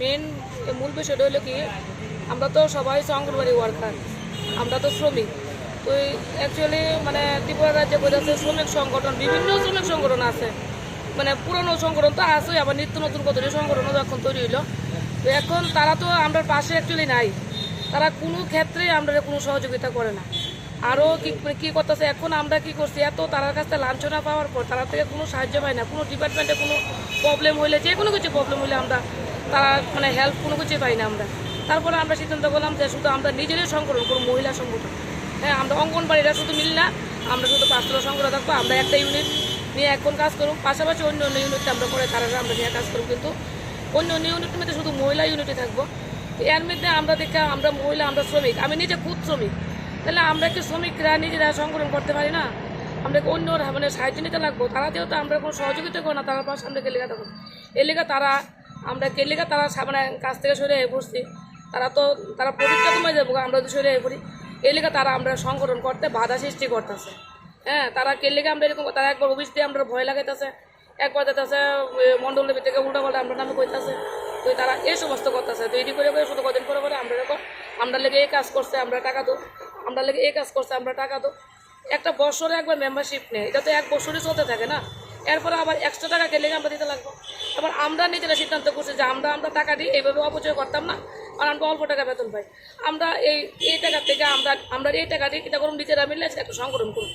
Main মূল বিষয়টা হলো কি, আমরা তো সবাই অঙ্গনবাড়ি ওয়ার্কার আমরা তো শ্রমিক। তো অ্যাকচুয়ালি মানে ত্রিপুরা রাজ্যে বোঝাচ্ছে শ্রমিক সংগঠন, বিভিন্ন শ্রমিক সংগঠন আছে। মানে পুরনো সংগঠন তো আছে আবার নিত্য নতুন পদ্ধতি সংগঠনও যখন তৈরি হইল। তো এখন তারা তো আমরা পাশে অ্যাকচুয়ালি নাই। তারা কোনো ক্ষেত্রেই আমরা কোনো সহযোগিতা করে না। আরও কি মানে কী করতেছে, এখন আমরা কি করছি, এত তার কাছ থেকে লাঞ্ছনা পাওয়ার পর তারা থেকে কোনো সাহায্য পাই না। কোনো ডিপার্টমেন্টে কোনো প্রবলেম হইলে যে কোনো কিছু প্রবলেম হইলে আমরা তারা মানে হেল্প কোনো কিছুই পাই না আমরা। তারপরে আমরা সিদ্ধান্ত করলাম যে শুধু আমরা নিজেরাই সংগঠন কোনো মহিলা সংগঠন। হ্যাঁ আমরা অঙ্গনবাড়িরা শুধু মিল না, আমরা শুধু পাঁচতলা সংগঠন থাকব, আমরা একটা ইউনিট নিয়ে এখন কাজ করুক পাশাপাশি অন্য অন্য ইউনিটে আমরা করে তারা আমরা নিয়ে কাজ করুক কিন্তু অন্য অন্য ইউনিটের মধ্যে শুধু মহিলা ইউনিটে থাকব। এর মধ্যে আমরা দেখা আমরা মহিলা, আমরা শ্রমিক। আমি নিজে খুদ শ্রমিক। তাহলে আমরা কি শ্রমিকরা নিজেরা সংগঠন করতে পারি না? আমরা অন্য মানে সাহায্য নিতে লাগবো? তারা যেহেতু আমরা কোনো সহযোগিতা করি না, তারা পাশে আমরা কেলেগা থাকব এর লেগে তারা আমরা কেলেগা তারা সা- মানে কাছ থেকে সরে পড়ছি তারা তো তারা প্রতিষ্ঠা কমে যাব আমরা তো সরে পড়ি এই লেগে তারা আমরা সংগঠন করতে বাধা সৃষ্টি করতেছে। হ্যাঁ তারা কেলেগা আমরা এরকম তারা একবার অফিস দিয়ে আমরা ভয় লাগাইতেছে। একবার যেতেছে মন্ডলের থেকে উল্টা পাল্টা আমরা নামে কইতাছে। তো তারা এই সমস্ত করতেছে। তো এটি করে করে শুধু কদিন পরে পরে আমরা এরকম আমরা লেগে এই কাজ করছে, আমরা টাকা দো আমরা লেগে এই কাজ করছে, আমরা টাকা দো একটা বছরে একবার মেম্বারশিপ নেই। এটা তো এক বছরই চলতে থাকে না। এরপরে আবার একশো টাকা গেলে আমরা দিতে লাগবো। এবার আমরা নিজেরা সিদ্ধান্ত করছি যে আমরা আমরা টাকা দিই এইভাবে অপচয় করতাম না। আর আমরা অল্প টাকা বেতন পাই। আমরা এই এই টাকা থেকে আমরা আমরা এই টাকা দিই এটা করুন নিজেরা মিলে একটা সংগঠন করুন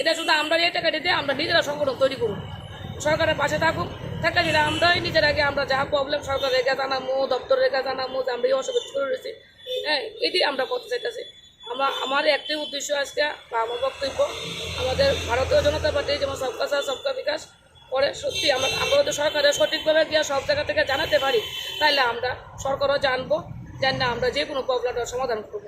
এটা শুধু আমরা এই টাকা দিতে আমরা নিজেরা সংগঠন তৈরি করুন সরকারের পাশে থাকুক। থাকা গেলে আমরাই নিজের আগে আমরা যা প্রবলেম সরকারের রেখা জানামো, দপ্তরের রেখা জানামো, যে আমরা এই অসুবিধা করে রয়েছি হ্যাঁ এটি আমরা করতে চাইতেছি। আমরা আমার একটাই উদ্দেশ্য আজকে বা আমার বক্তব্য, আমাদের ভারতীয় জনতা পার্টি যেমন সরকারের সঠিকভাবে গিয়ে সব জায়গা থেকে জানাতে পারি তাহলে আমরা সরকারও জানব জান না আমরা যে কোনো প্রবলেমটার সমাধান করব।